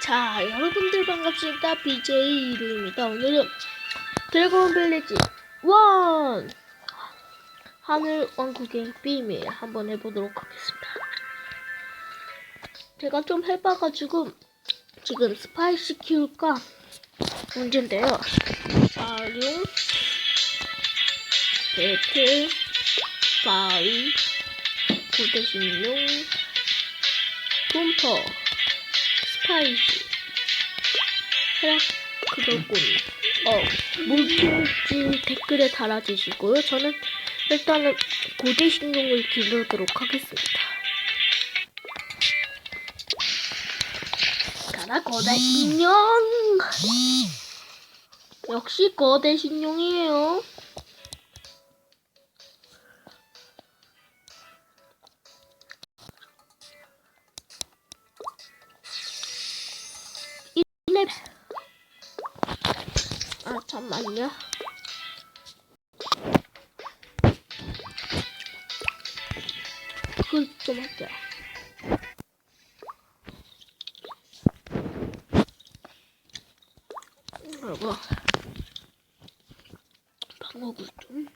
자, 여러분들 반갑습니다. BJ 이루입니다. 오늘은 드래곤 빌리지 원 하늘 왕국의 비밀 한번 해보도록 하겠습니다. 제가 좀 해봐가지고 지금 스파이시 키울까 문제인데요. 사용, 배틀, 바위, 고대신용, 분퍼, 스파이시, 그거꾼. 어, 뭔지 댓글에 달아주시고요. 저는 일단은 고대신용을 기르도록 하겠습니다. 가라 거대신용! 역시 거대 신용이에요. 아 잠만요. 그걸 좀 할게요. 그리고 방어구 좀.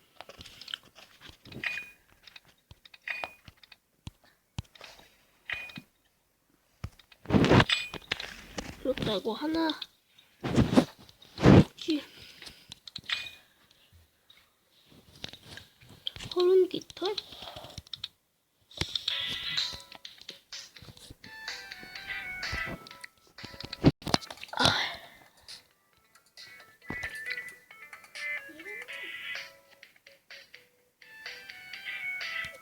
그렇다고 하나 혹시 깃털?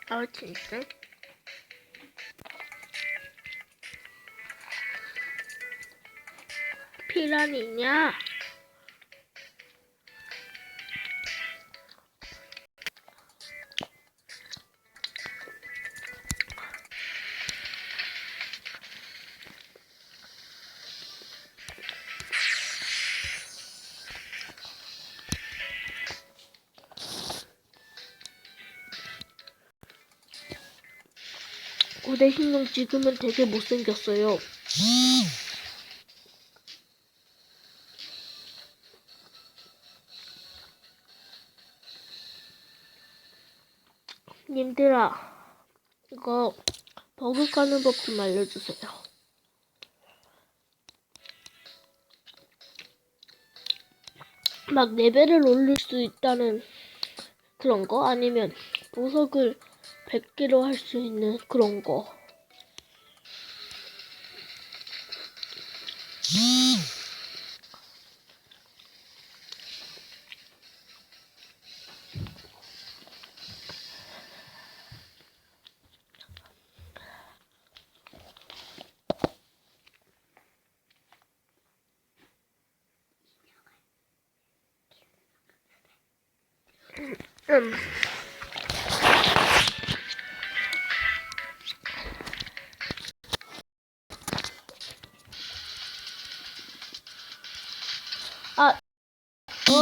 아 진짜? 피라니냐? 고대 신용 찍으면 되게 못생겼어요. 님들아, 이거 버그 까는 법 좀 알려주세요. 막 레벨을 올릴 수 있다는 그런 거? 아니면 보석을 100개로 할 수 있는 그런 거. 음.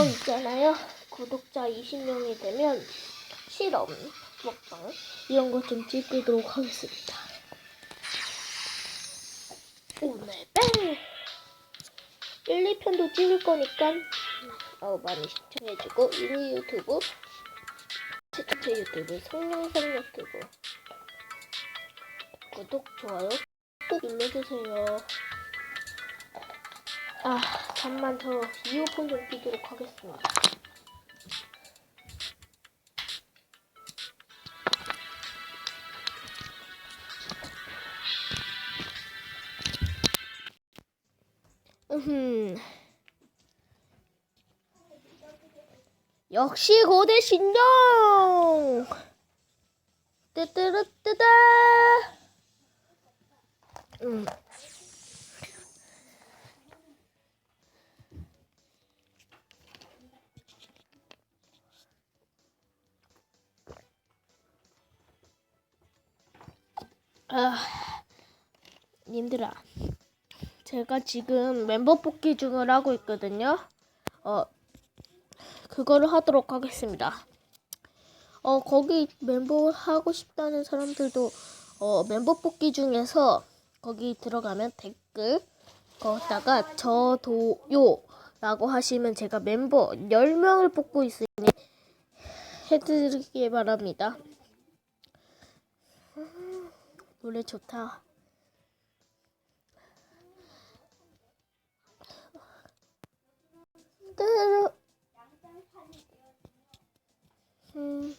있잖아요. 구독자 20명이 되면 실험, 먹방 이런 거좀 찍도록 하겠습니다. 오메벨 1, 2편도 찍을 거니까 어, 많이 시청해주고 유니 유튜브, 채채 유튜브, 성룡성 유튜브 구독, 좋아요 꼭 눌러주세요. 아, 잠만 저 이어폰 좀 끼도록 하겠습니다. 음. 역시 고대 신용. 님들아, 제가 지금 멤버 뽑기 중을 하고 있거든요. 어, 그거를 하도록 하겠습니다. 어, 거기 멤버 하고 싶다는 사람들도 어, 멤버 뽑기 중에서 거기 들어가면 댓글 거기다가 저도요 라고 하시면 제가 멤버 10명을 뽑고 있으니 해드리기 바랍니다. 음, 노래 좋다. 뜨르. 음.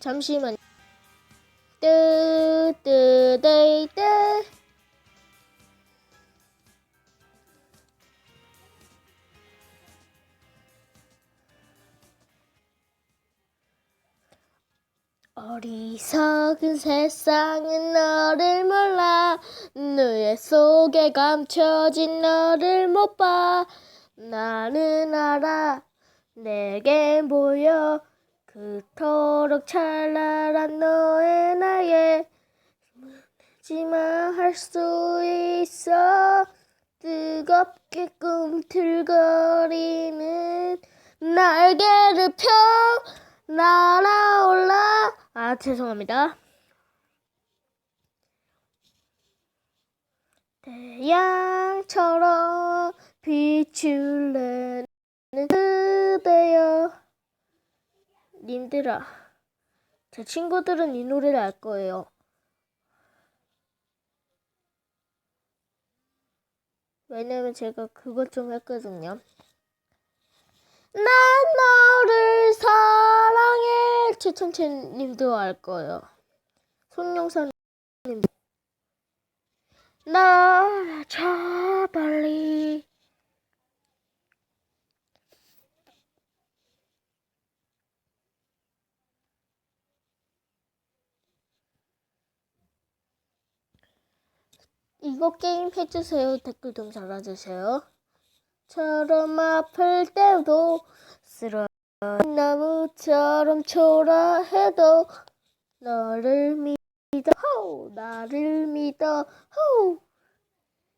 잠시만. 어리석은 세상은 너를 몰라. 누에 속에 감춰진 너를 못 봐. 나는 알아. 내게 보여. 그토록 찬란한 너의 나에 하지만 할 수 있어. 뜨겁게 꿈틀거리는 날개를 펴. 날아올라 아 죄송합니다. 태양처럼 빛을 내는 그대여. 님들아 제 친구들은 이 노래를 알 거예요. 왜냐면 제가 그것 좀 했거든요. 난 너를 사 최천채님도 알 거예요. 손영사님 나저 멀리. 이거 게임 해주세요. 댓글 좀 달아주세요. 처럼 아플 때도 쓰러 나무처럼 초라해도 너를 믿어. 호 나를 믿어. 호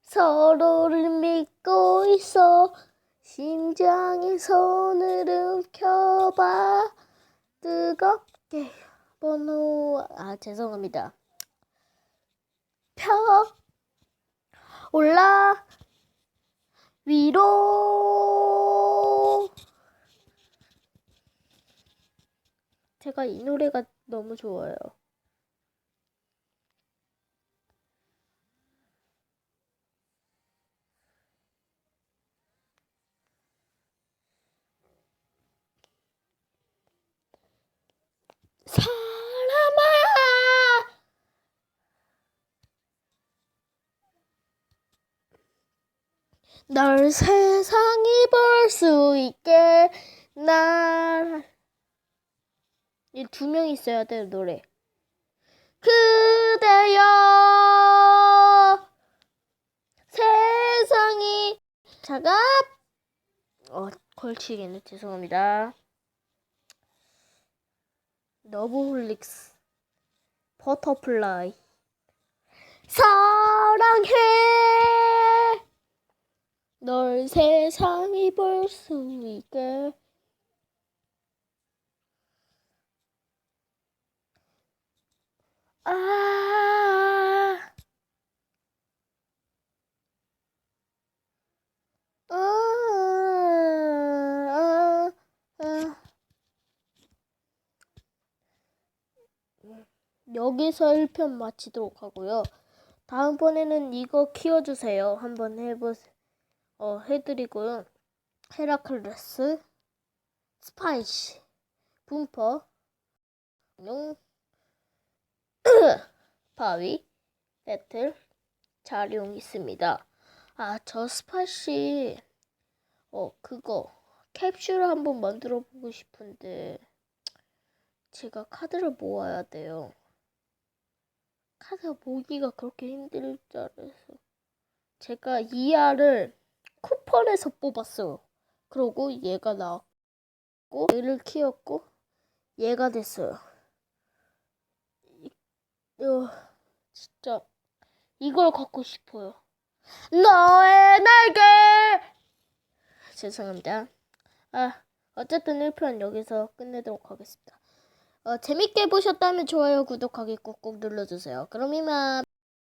서로를 믿고 있어. 심장에 손을 움켜봐. 뜨겁게 번호. 아 죄송합니다. 펴. 올라. 위로 제가 이 노래가 너무 좋아요. 사람아 널 세상이 볼 수 있게 날. 이두명 있어야 돼, 노래. 그대여 세상이 차갑 어 걸치겠네. 죄송합니다. 너브홀릭스 버터플라이. 사랑해. 널 세상이 볼 수 있게 아, 아, 아, 아. 여기서 1편 마치도록 하고요. 다음번에는 이거 키워주세요. 한번 해보세요. 어, 해드리고요. 헤라클레스, 스파이시, 분퍼, 용, 바위, 배틀, 자룡 있습니다. 아, 저 스파이시, 어, 그거, 캡슐 한번 만들어 보고 싶은데, 제가 카드를 모아야 돼요. 카드가 모기가 그렇게 힘들 줄 알아서. 제가 이 알을 쿠폰에서 뽑았어요. 그러고 얘가 나왔고 얘를 키웠고 얘가 됐어요. 이- 어, 진짜 이걸 갖고 싶어요. 너의 날개. 죄송합니다. 아 어쨌든 1편 여기서 끝내도록 하겠습니다. 어, 재밌게 보셨다면 좋아요, 구독하기 꾹꾹 눌러주세요. 그럼 이만.